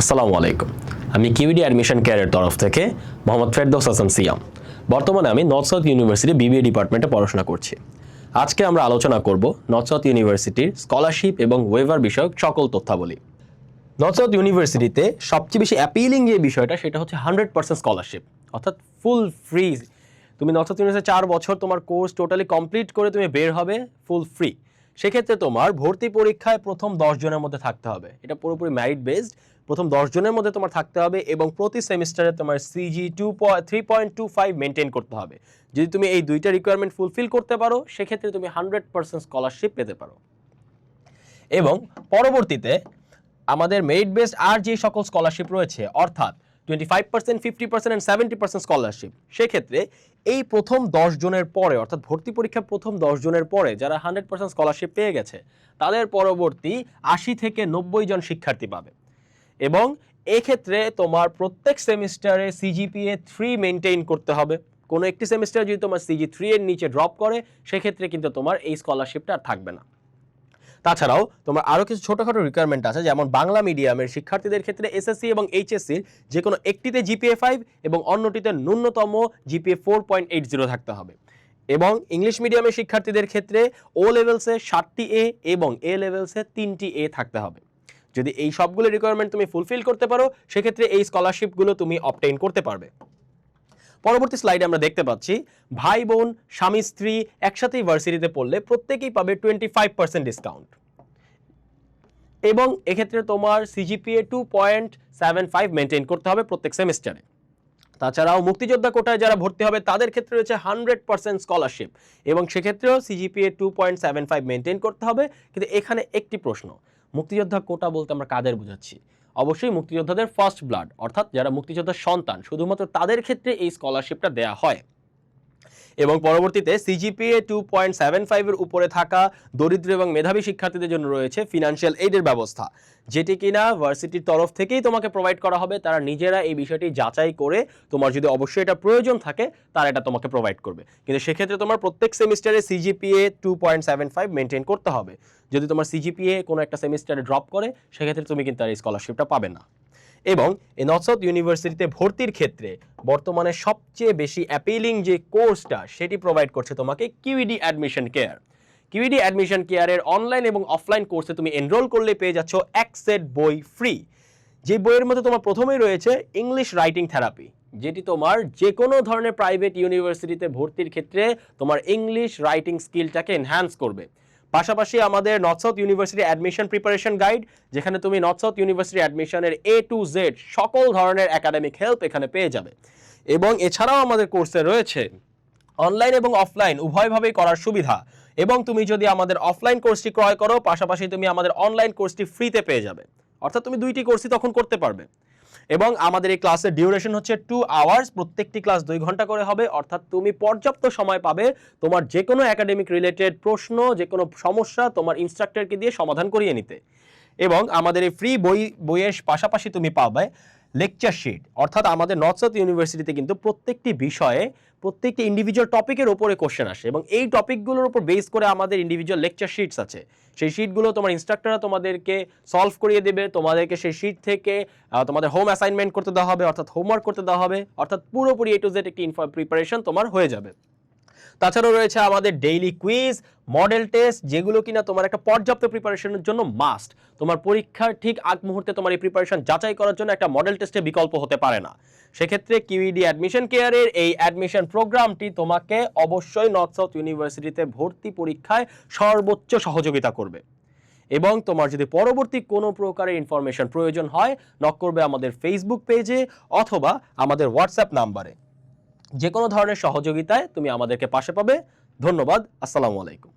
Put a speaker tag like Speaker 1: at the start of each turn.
Speaker 1: আসসালামু আলাইকুম। আমি কিউডি অ্যাডমিশন কেয়ারের তরফ থেকে মোহাম্মদ ফেরদৌস হাসান সিয়াম। বর্তমানে আমি নর্থ সাউথ ইউনিভার্সিটি বিবিএ ডিপার্টমেন্টে পড়াশোনা করছি। আজকে আমরা আলোচনা করব নর্থ সাউথ ইউনিভার্সিটির স্কলারশিপ এবং ওয়েভার বিষয়ক সকল তথ্যাবলী। নর্থ সাউথ ইউনিভার্সিটিতে সবচেয়ে বেশি অ্যাপিলিং যে বিষয়টা সেটা হচ্ছে হান্ড্রেড পার্সেন্ট স্কলারশিপ, অর্থাৎ ফুল ফ্রি। তুমি নর্থ সাউথ ইউনিভার্সিটি চার বছর তোমার কোর্স টোটালি কমপ্লিট করে তুমি বের হবে, ফুল ফ্রি। সেক্ষেত্রে তোমার ভর্তি পরীক্ষায় প্রথম দশ জনের মধ্যে থাকতে হবে। এটা পুরোপুরি ম্যারিট বেসড প্রথম দশ জনের মধ্যে তোমার থাকতে হবে এবং প্রতি সেমিস্টারে তোমার CG two three point two five maintain করতে হবে। যদি তুমি এই দুইটা রিকোয়ারমেন্ট ফুলফিল করতে পারো, সেক্ষেত্রে তুমি হান্ড্রেড পার্সেন্ট স্কলারশিপ পেতে পারো। এবং পরবর্তীতে আমাদের মেরিট বেসড আর যে সকল স্কলারশিপ রয়েছে, অর্থাৎ twenty five percent fifty percent and seventy percent scholarship সেক্ষেত্রে এই প্রথম দশ জনের পরে, অর্থাৎ ভর্তি পরীক্ষার প্রথম দশ জনের পরে যারা হান্ড্রেড পার্সেন্ট স্কলারশিপ পেয়ে গেছে, তাদের পরবর্তী আশি থেকে নব্বই জন শিক্ষার্থী পাবে। এবং এক্ষেত্রে তোমার প্রত্যেক সেমিস্টারে সিজিপিএ থ্রি মেনটেইন করতে হবে। কোনো একটি সেমিস্টারে যদি তোমার সিজি থ্রি এর নিচে ড্রপ করে, সেক্ষেত্রে কিন্তু তোমার এই স্কলারশিপটা আর থাকবে না। তাছাড়াও তোমার আরও কিছু ছোটোখাটো রিকোয়ারমেন্ট আছে, যেমন বাংলা মিডিয়ামের শিক্ষার্থীদের ক্ষেত্রে এসএসসি এবং এইচএসসির যে কোনো একটিতে জিপিএ ফাইভ এবং অন্যটিতে ন্যূনতম GPA four point eight zero থাকতে হবে। এবং ইংলিশ মিডিয়ামের শিক্ষার্থীদের ক্ষেত্রে ও লেভেলসে সাতটি এ এবং এ লেভেলসে তিনটি এ থাকতে হবে। যদি এই সবগুলো রিকোয়ারমেন্ট তুমি ফুলফিল করতে পারো, সেক্ষেত্রে এই স্কলারশিপগুলো তুমি অবটেইন করতে পারবে। পরবর্তী স্লাইডে আমরা দেখতে পাচ্ছি ভাই বোন, স্বামী, স্ত্রী একসাথেই ভার্সিটিতে পড়লে প্রত্যেকেই পাবে টোয়েন্টি ফাইভ পার্সেন্ট ডিসকাউন্ট এবং এক্ষেত্রে তোমার CGPA two point seven five maintain করতে হবে প্রত্যেক সেমিস্টারে তাছাড়াও মুক্তিযোদ্ধা কোটায় যারা ভর্তি হবে, তাদের ক্ষেত্রে রয়েছে হান্ড্রেড পার্সেন্ট স্কলারশিপ এবং সেক্ষেত্রেও CGPA two point seven five maintain করতে হবে। কিন্তু এখানে একটি প্রশ্ন, মুক্তিযোদ্ধা কোটা বলতে আমরা কাদের বোঝাচ্ছি? অবশ্যই মুক্তিযোদ্ধাদের ফার্স্ট ব্লাড অর্থাৎ যারা মুক্তিযোদ্ধার সন্তান, শুধুমাত্র তাদের ক্ষেত্রে এই স্কলারশিপটা দেয়া হয়। এবং পরবর্তীতে সিজিপিএ টু পয়েন্ট সেভেন ফাইভের উপরে থাকা দরিদ্র এবং মেধাবী শিক্ষার্থীদের জন্য রয়েছে ফিনান্সিয়াল এইডের ব্যবস্থা। যেটি কিনা ভার্সিটির তরফ থেকেই তোমাকে প্রোভাইড করা হবে। তারা নিজেরা এই বিষয়টি যাচাই করে তোমার যদি অবশ্যই এটা প্রয়োজন থাকে, তারা এটা তোমাকে প্রোভাইড করবে। কিন্তু সেক্ষেত্রে তোমার প্রত্যেক সেমিস্টারে CGPA two point seven five maintain করতে হবে। যদি তোমার সিজিপিএ কোনো একটা সেমিস্টারে ড্রপ করে, সেক্ষেত্রে তুমি কিন্তু আর এই স্কলারশিপটা পাবে না। এবং এই নর্থ ইউনিভার্সিটিতে ভর্তির ক্ষেত্রে বর্তমানে সবচেয়ে বেশি অ্যাপিলিং যে কোর্সটা সেটি প্রোভাইড করছে তোমাকে QED admission care QED admission কেয়ারের অনলাইন এবং অফলাইন কোর্সে তুমি এনরোল করলে পেয়ে যাচ্ছ এক সেট বই ফ্রি যে বইয়ের মধ্যে তোমার প্রথমেই রয়েছে ইংলিশ রাইটিং থেরাপি যেটি তোমার যে কোনো ধরনের প্রাইভেট ইউনিভার্সিটিতে ভর্তির ক্ষেত্রে তোমার ইংলিশ রাইটিং স্কিলটাকে এনহ্যান্স করবে। পাশাপাশি আমাদের North South University admission preparation guide যেখানে তুমি নর্থ সাউথ ইউনিভার্সিটি অ্যাডমিশনের এ টু জেড সকল ধরনের একাডেমিক হেল্প এখানে পেয়ে যাবে। এবং এছাড়াও আমাদের কোর্সে রয়েছে অনলাইন এবং অফলাইন উভয়ভাবেই করার সুবিধা। এবং তুমি যদি আমাদের অফলাইন কোর্সটি ক্রয় করো, পাশাপাশি তুমি আমাদের অনলাইন কোর্সটি ফ্রিতে পেয়ে যাবে। অর্থাৎ তুমি দুইটি কোর্সই তখন করতে পারবে। এবং আমাদের এই ক্লাসের ডিউরেশন হচ্ছে টু আওয়ার্স প্রত্যেকটি ক্লাস দুই ঘণ্টা করে হবে। অর্থাৎ তুমি পর্যাপ্ত সময় পাবে তোমার যে কোনো একাডেমিক রিলেটেড প্রশ্ন যে কোনো সমস্যা তোমার ইনস্ট্রাক্টরকে দিয়ে সমাধান করিয়ে নিতে। এবং আমাদের এই ফ্রি বই, বইয়ের পাশাপাশি তুমি পাবে লেকচার শিট অর্থাৎ আমাদের নর্থ সাউথ ইউনিভার্সিটিতে কিন্তু প্রত্যেকটি বিষয়ে প্রত্যেকটি ইন্ডিভিজুয়াল টপিকের ওপরে কোশ্চেন আসে এবং এই টপিকগুলোর উপর বেস করে আমাদের ইন্ডিভিজুয়াল লেকচার শিটস আছে। সেই শিটগুলো তোমার ইনস্ট্রাক্টররা তোমাদেরকে সলভ করিয়ে দেবে, তোমাদেরকে সেই শিট থেকে তোমাদের হোম অ্যাসাইনমেন্ট করতে দেওয়া হবে, অর্থাৎ হোমওয়ার্ক করতে দেওয়া হবে, অর্থাৎ পুরোপুরি এ টু জেড একটি প্রিপারেশন তোমার হয়ে যাবে। তাছাড়াও রয়েছে আমাদের ডেইলি কুইজ মডেল টেস্ট যেগুলো কিনা তোমার একটা পর্যাপ্ত প্রিপারেশনের জন্য মাস্ট তোমার পরীক্ষার ঠিক আগ মুহূর্তে তোমার এই প্রিপারেশন যাচাই করার জন্য একটা মডেল টেস্টে বিকল্প হতে পারে না। সেক্ষেত্রে কিউইডি অ্যাডমিশন কেয়ারের এই অ্যাডমিশন প্রোগ্রামটি তোমাকে অবশ্যই নর্থ সাউথ ইউনিভার্সিটিতে ভর্তি পরীক্ষায় সর্বোচ্চ সহযোগিতা করবে। এবং তোমার যদি পরবর্তী কোনো প্রকারের ইনফরমেশন প্রয়োজন হয় নক করবে আমাদের ফেসবুক পেজে অথবা আমাদের হোয়াটসঅ্যাপ নাম্বারে যে কোনো ধরনের সহযোগিতায় তুমি আমাদেরকে পাশে পাবে। ধন্যবাদ। আসসালামু আলাইকুম।